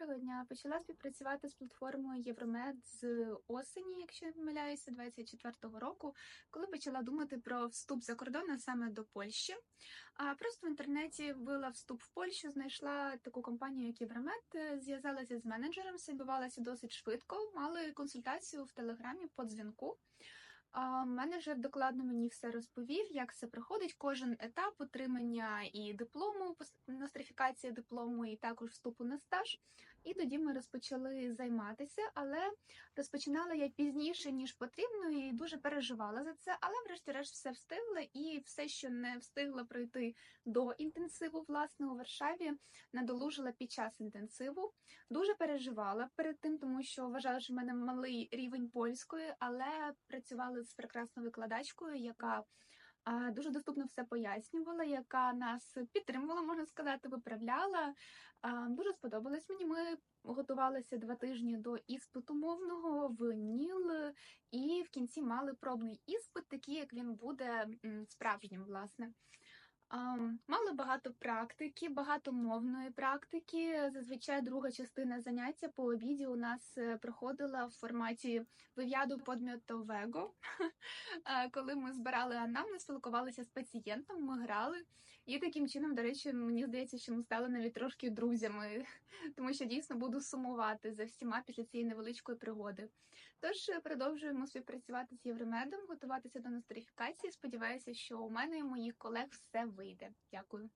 Доброго дня. Почала співпрацювати з платформою Євромед з осені, якщо не помиляюся, 24-го року, коли почала думати про вступ за кордон, а саме до Польщі. А просто в інтернеті вбила вступ в Польщу, знайшла таку компанію, як Євромед, е, зв'язалася з менеджером, все досить швидко. Мали консультацію в телеграмі по дзвінку. Менеджер докладно мені все розповів, як все проходить, кожен етап отримання і диплому, нострифікація диплому, і також вступу на стаж. І тоді ми розпочали займатися, але розпочинала я пізніше, ніж потрібно, і дуже переживала за це. Але, врешті-решт, все встигла, і все, що не встигла пройти до інтенсиву, власне, у Варшаві, надолужила під час інтенсиву. Дуже переживала перед тим, тому що вважала, що в мене малий рівень польської, але працювали з прекрасною викладачкою, яка дуже доступно все пояснювала, яка нас підтримувала, можна сказати, виправляла. Дуже сподобалось мені. Ми готувалися два тижні до іспиту мовного в НІЛ, і в кінці мали пробний іспит, такий, як він буде справжнім, власне. Мали багато практики, багато мовної практики. Зазвичай друга частина заняття по обіді у нас е, проходила в форматі вив'яду подмітового. Е, Коли ми збирали анамнез, спілкувалися з пацієнтом, ми грали. І таким чином, до речі, мені здається, що ми стали навіть трошки друзями, тому що дійсно буду сумувати за всіма після цієї невеличкої пригоди. Тож е, продовжуємо співпрацювати з Євромедом, готуватися до нострифікації. Сподіваюся, що у мене і моїх колег все вийде. Дякую.